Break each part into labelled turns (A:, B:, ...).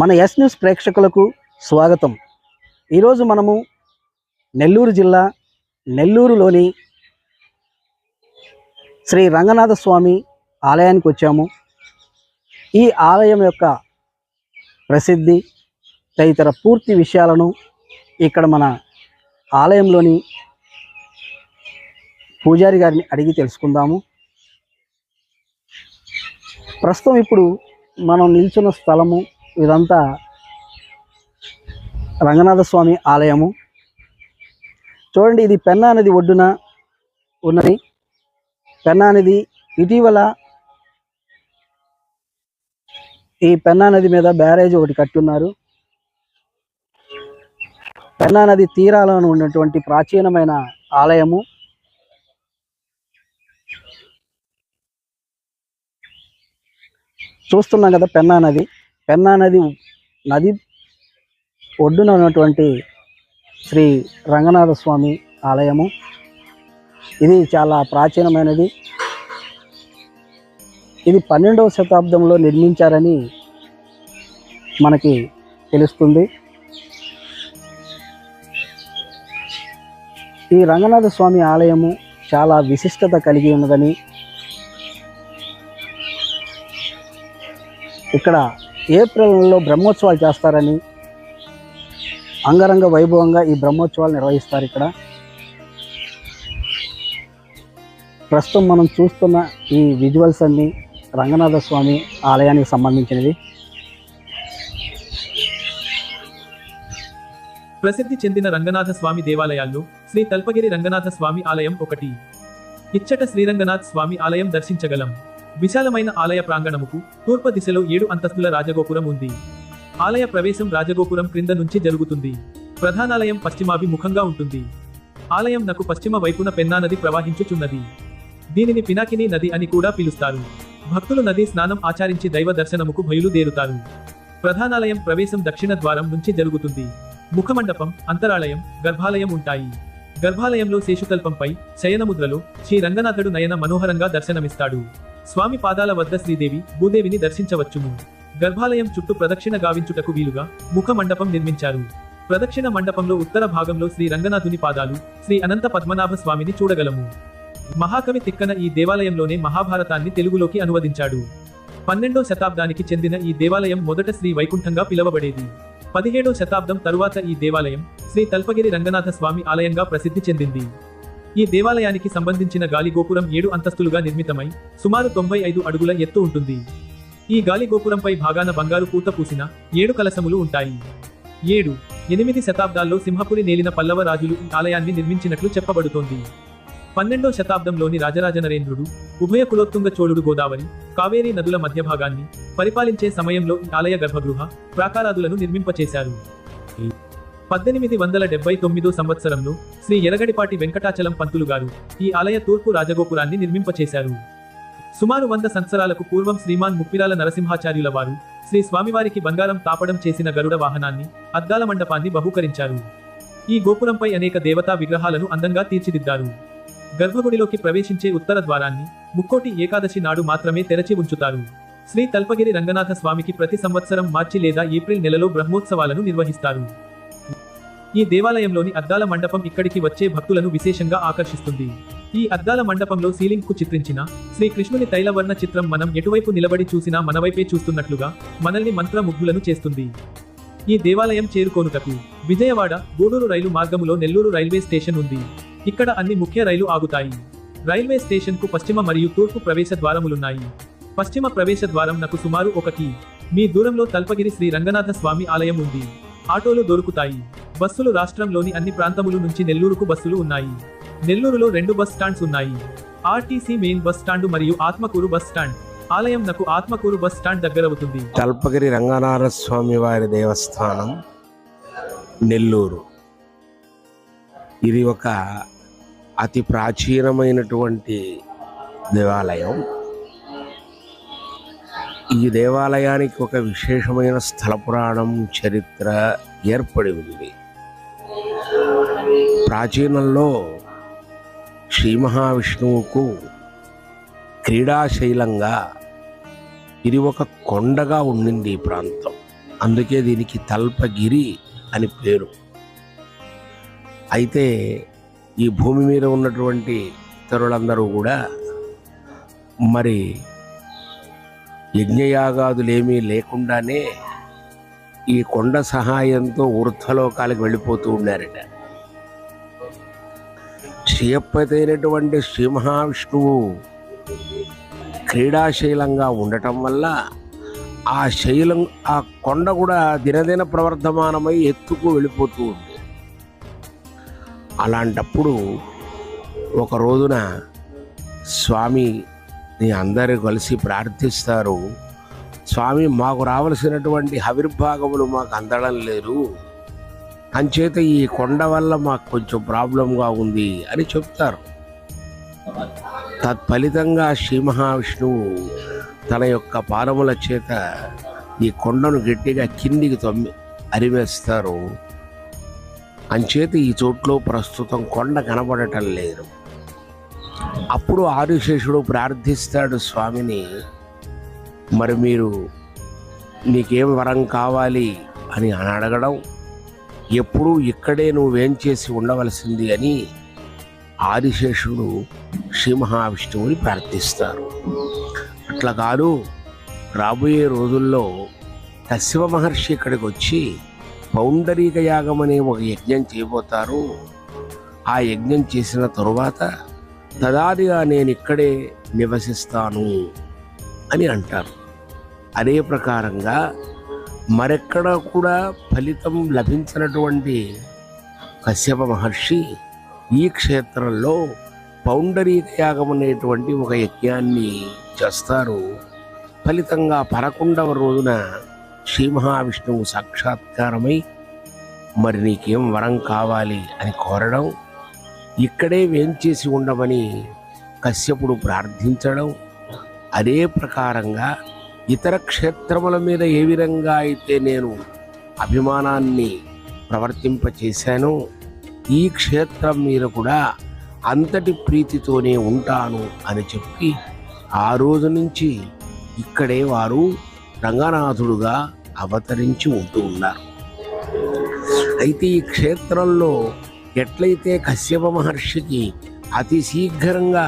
A: మన yes news ప్రేక్షకులకు స్వాగతం. ఈరోజు మనము నెల్లూరు జిల్లా నెల్లూరులోని శ్రీ రంగనాథ స్వామి ఆలయానికి వచ్చాము. ఈ ఆలయం యొక్క ప్రసిద్ధి తదితర పూర్తి విషయాలను ఇక్కడ మన ఆలయంలోని పూజారి గారిని అడిగి తెలుసుకుందాము. ప్రస్తుతం ఇప్పుడు మనం నిల్చున్న స్థలము ఇదంతా రంగనాథ స్వామి ఆలయము. చూడండి ఇది పెన్నా నది ఒడ్డున ఉన్నది. పెన్నా నది ఇటీవల ఈ పెన్నా నది మీద బ్యారేజ్ ఒకటి కట్టున్నారు. పెన్నా నది తీరాలను ఉన్నటువంటి ప్రాచీనమైన ఆలయము. చూస్తున్నాం కదా పెన్నా నది. పెన్నా నది నది ఒడ్డున ఉన్నటువంటి శ్రీ రంగనాథ స్వామి ఆలయము. ఇది చాలా ప్రాచీనమైనది. ఇది పన్నెండవ శతాబ్దంలో నిర్మించారని మనకి తెలుస్తుంది. ఈ రంగనాథ స్వామి ఆలయము చాలా విశిష్టత కలిగి ఉన్నదని ఇక్కడ ఏప్రిల్ నెలలో బ్రహ్మోత్సవాలు చేస్తారని అంగరంగ వైభవంగా ఈ బ్రహ్మోత్సవాలు నిర్వహిస్తారు ఇక్కడ. ప్రస్తుతం మనం చూస్తున్న ఈ విజువల్స్ అన్ని రంగనాథ స్వామి ఆలయానికి సంబంధించినవి.
B: ప్రసిద్ధి చెందిన రంగనాథ స్వామి దేవాలయాల్లో శ్రీ తల్పగిరి రంగనాథ స్వామి ఆలయం ఒకటి. ఇచ్చట శ్రీరంగనాథ్ స్వామి ఆలయం దర్శించగలం. విశాలమైన ఆలయ ప్రాంగణముకు తూర్పు దిశలో ఏడు అంతస్తుల రాజగోపురం ఉంది. ఆలయ ప్రవేశం రాజగోపురం క్రింద నుంచి జరుగుతుంది. ప్రధానాలయం పశ్చిమాభిముఖంగా ఉంటుంది. ఆలయం నకు పశ్చిమ వైపున పెన్నా నది ప్రవహించుచున్నది. దీనిని పినాకిని నది అని కూడా పిలుస్తారు. భక్తులు నది స్నానం ఆచరించి దైవ దర్శనముకు బయలుదేరుతారు. ప్రధానాలయం ప్రవేశం దక్షిణ ద్వారం నుంచి జరుగుతుంది. ముఖమండపం అంతరాలయం గర్భాలయం ఉంటాయి. గర్భాలయంలో శేషుకల్పంపై శయనముద్రలో శ్రీ రంగనాథుడు నయన మనోహరంగా దర్శనమిస్తాడు. స్వామి పాదాల వద్ద శ్రీదేవి భూదేవిని దర్శించవచ్చును. గర్భాలయం చుట్టూ ప్రదక్షిణ గావించుటకు వీలుగా ముఖ మండపం నిర్మించారు. ప్రదక్షిణ మండపంలో ఉత్తర భాగంలో శ్రీ రంగనాథుని పాదాలు శ్రీ అనంత పద్మనాభ స్వామిని చూడగలము. మహాకవి తిక్కన ఈ దేవాలయంలోనే మహాభారతాన్ని తెలుగులోకి అనువదించాడు. పన్నెండో శతాబ్దానికి చెందిన ఈ దేవాలయం మొదట శ్రీ వైకుంఠంగా పిలువబడేది. పదిహేడో శతాబ్దం తరువాత ఈ దేవాలయం శ్రీ తల్పగిరి రంగనాథ స్వామి ఆలయంగా ప్రసిద్ధి చెందింది. ఈ దేవాలయానికి సంబంధించిన గాలి గోపురం ఏడు అంతస్తులుగా నిర్మితమై సుమారు తొంభై ఐదు అడుగుల ఎత్తు ఉంటుంది. ఈ గాలి గోపురంపై భాగాన బంగారు పూత పూసిన ఏడు కలశములు ఉంటాయి. ఏడు ఎనిమిది శతాబ్దాల్లో సింహపురి నేలిన పల్లవ రాజులు ఈ ఆలయాన్ని నిర్మించినట్లు చెప్పబడుతోంది. పన్నెండో శతాబ్దంలోని రాజరాజ నరేంద్రుడు ఉభయ కులోత్తుంగ చోళుడు గోదావరి కావేరీ నదుల మధ్య భాగాన్ని పరిపాలించే సమయంలో ఈ ఆలయ గర్భగృహ ప్రాకారాదులను నిర్మింపచేశారు. పద్దెనిమిది వందల డెబ్బై తొమ్మిదో సంవత్సరంలో శ్రీ ఎరగడిపాటి వెంకటాచలం పంతులు గారు ఈ ఆలయ తూర్పు రాజగోపురాన్ని నిర్మింపచేశారు. సుమారు వంద సంవత్సరాలకు పూర్వం శ్రీమాన్ ముప్పిరాల నరసింహాచార్యుల వారు శ్రీ స్వామివారికి బంగారం తాపడం చేసిన గరుడ వాహనాన్ని అద్దాల మండపాన్ని బహూకరించారు. ఈ గోపురంపై అనేక దేవతా విగ్రహాలను అందంగా తీర్చిదిద్దారు. గర్భగుడిలోకి ప్రవేశించే ఉత్తర ద్వారాన్ని ముక్కోటి ఏకాదశి నాడు మాత్రమే తెరచి ఉంచుతారు. శ్రీ తల్పగిరి రంగనాథ స్వామికి ప్రతి సంవత్సరం మార్చి లేదా ఏప్రిల్ నెలలో బ్రహ్మోత్సవాలను నిర్వహిస్తారు. ఈ దేవాలయంలోని అద్దాల మండపం ఇక్కడికి వచ్చే భక్తులను విశేషంగా ఆకర్షిస్తుంది. ఈ అద్దాల మండపంలో సీలింగ్కు చిత్రించిన శ్రీకృష్ణుని తైలవర్ణ చిత్రం మనం ఎటువైపు నిలబడి చూసినా మనవైపే చూస్తున్నట్లుగా మనల్ని మంత్రముగ్ధులను చేస్తుంది. ఈ దేవాలయం చేరుకోనుటకు విజయవాడ గూడూరు రైలు మార్గములో నెల్లూరు రైల్వే స్టేషన్ ఉంది. ఇక్కడ అన్ని ముఖ్య రైలు ఆగుతాయి. రైల్వే స్టేషన్కు పశ్చిమ మరియు తూర్పు ప్రవేశ ద్వారములున్నాయి. పశ్చిమ ప్రవేశ ద్వారం నకు సుమారు ఒకటి మీ దూరంలో తల్పగిరి శ్రీ రంగనాథ స్వామి ఆలయం ఉంది. ఆటోలు దొరుకుతాయి. బస్సులు రాష్ట్రంలోని అన్ని ప్రాంతములు నుంచి నెల్లూరుకు బస్సులు ఉన్నాయి. నెల్లూరులో రెండు బస్ స్టాండ్స్ ఉన్నాయి. ఆర్టీసీ మెయిన్ బస్ స్టాండ్ మరియు ఆత్మకూరు బస్ స్టాండ్. ఆలయం నకు ఆత్మకూరు బస్ స్టాండ్ దగ్గరవుతుంది.
C: తల్పగిరి రంగనాథ స్వామి వారి దేవస్థానం నెల్లూరు. ఇది ఒక అతి ప్రాచీనమైనటువంటి దేవాలయం. ఈ దేవాలయానికి ఒక విశేషమైన స్థల పురాణం చరిత్ర ఏర్పడి ఉంది. ప్రాచీనంలో శ్రీ మహావిష్ణువుకు క్రీడాశైలంగా ఇది ఒక కొండగా ఉండింది ఈ ప్రాంతం. అందుకే దీనికి తల్పగిరి అని పేరు. అయితే ఈ భూమి మీద ఉన్నటువంటి ఇతరులందరూ కూడా మరి యజ్ఞయాగాదులేమీ లేకుండానే ఈ కొండ సహాయంతో ఊర్ధ్వలోకాలకు వెళ్ళిపోతూ ఉన్నారట శ్రీయప్పతి అయినటువంటి శ్రీ మహావిష్ణువు క్రీడాశైలంగా ఉండటం వల్ల ఆ శైలం ఆ కొండ కూడా దినదిన ప్రవర్ధమానమై ఎత్తుకు వెళ్ళిపోతూ ఉంది. అలాంటప్పుడు ఒక రోజున స్వామి నీ అందరూ కలిసి ప్రార్థిస్తారు. స్వామి మాకు రావలసినటువంటి హవిర్భాగములు మాకు అందడం లేదు. అంచేత ఈ కొండ వల్ల మాకు కొంచెం ప్రాబ్లంగా ఉంది అని చెప్తారు. తత్ఫలితంగా శ్రీ మహావిష్ణువు తన యొక్క పాదముల చేత ఈ కొండను గట్టిగా కిందికి తొమ్మి అరివేస్తారు. అంచేత ఈ చోట్లో ప్రస్తుతం కొండ కనబడటం లేదు. అప్పుడు ఆదిశేషుడు ప్రార్థిస్తాడు స్వామిని మరి మీరు నీకేం వరం కావాలి? అని అని అడగడం ఎప్పుడూ ఇక్కడే నువ్వేం చేసి ఉండవలసింది అని ఆదిశేషుడు శ్రీ మహావిష్ణువుని ప్రార్థిస్తారు. అట్లా కాదు రాబోయే రోజుల్లో కశ్యప మహర్షి ఇక్కడికి వచ్చి పౌండరీక యాగం అనే ఒక యజ్ఞం చేయబోతారు. ఆ యజ్ఞం చేసిన తరువాత తదాదిగా నేను ఇక్కడే నివసిస్తాను అని అంటారు. అదే ప్రకారంగా మరెక్కడ కూడా ఫలితం లభించినటువంటి కశ్యప మహర్షి ఈ క్షేత్రంలో పౌండరీక యాగం అనేటువంటి ఒక యజ్ఞాన్ని చేస్తారు. ఫలితంగా పరకొండవ రోజున శ్రీ మహావిష్ణువు సాక్షాత్కారమై మరి నీకేం వరం కావాలి అని కోరడం ఇక్కడే వేంచేసి ఉండమని కశ్యపుడు ప్రార్థించడం అదే ప్రకారంగా ఇతర క్షేత్రముల మీద ఏ విధంగా అయితే నేను అభిమానాన్ని ప్రవర్తింపచేశానో ఈ క్షేత్రం మీద కూడా అంతటి ప్రీతితోనే ఉంటాను అని చెప్పి ఆ రోజు నుంచి ఇక్కడే వారు రంగనాథుడుగా అవతరించి ఉంటూ ఉన్నారు. అయితే ఈ క్షేత్రంలో ఎట్లయితే కశ్యప మహర్షికి అతి శీఘ్రంగా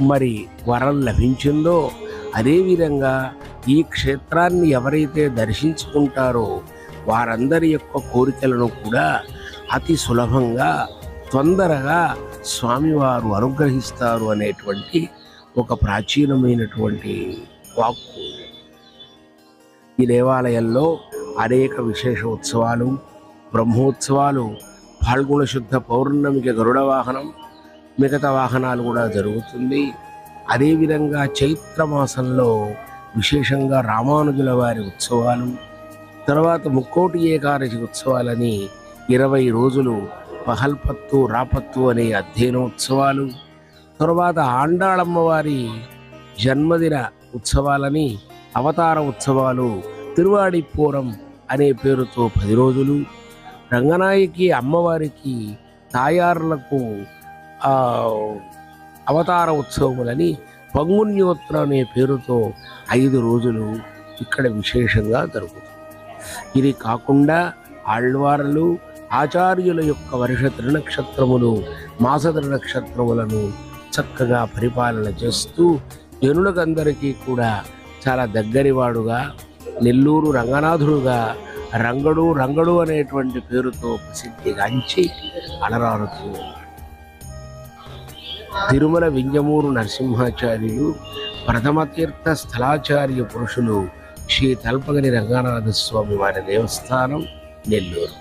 C: మరి వరం లభించిందో అదేవిధంగా ఈ క్షేత్రాన్ని ఎవరైతే దర్శించుకుంటారో వారందరి యొక్క కోరికలను కూడా అతి సులభంగా తొందరగా స్వామివారు అనుగ్రహిస్తారు అనేటువంటి ఒక ప్రాచీనమైనటువంటి వాక్కు. ఈ దేవాలయంలో అనేక విశేష ఉత్సవాలు బ్రహ్మోత్సవాలు పాల్గొన శుద్ధ పౌర్ణమికి గరుడ వాహనం మిగతా వాహనాలు కూడా జరుగుతుంది. అదేవిధంగా చైత్ర మాసంలో విశేషంగా రామానుజుల వారి ఉత్సవాలు తర్వాత ముక్కోటి ఏకాదశి ఉత్సవాలని ఇరవై రోజులు పహల్పత్తు రాపత్తు అనే అధ్యయనోత్సవాలు తర్వాత ఆండాళమ్మవారి జన్మదిన ఉత్సవాలని అవతార ఉత్సవాలు తిరువాడిపూరం అనే పేరుతో పది రోజులు రంగనాయకి అమ్మవారికి తాయారులకు అవతార ఉత్సవములని పంగుణ్యోత్ర అనే పేరుతో ఐదు రోజులు ఇక్కడ విశేషంగా జరుగుతుంది. ఇది కాకుండా ఆళ్వార్లు ఆచార్యుల యొక్క వర్ష త్రినక్షత్రములు మాస త్రినక్షత్రములను చక్కగా పరిపాలన చేస్తూ జనులకందరికీ కూడా చాలా దగ్గరివాడుగా నెల్లూరు రంగనాథుడుగా రంగడు రంగడు అనేటువంటి పేరుతో ప్రసిద్ధిగాంచి అలరారుతూ ఉన్నాడు తిరుమల వింజమూరు నరసింహాచార్యులు ప్రథమ తీర్థ స్థలాచార్య పురుషులు శ్రీ తల్పగిరి రంగనాథ స్వామి వారి దేవస్థానం నెల్లూరు.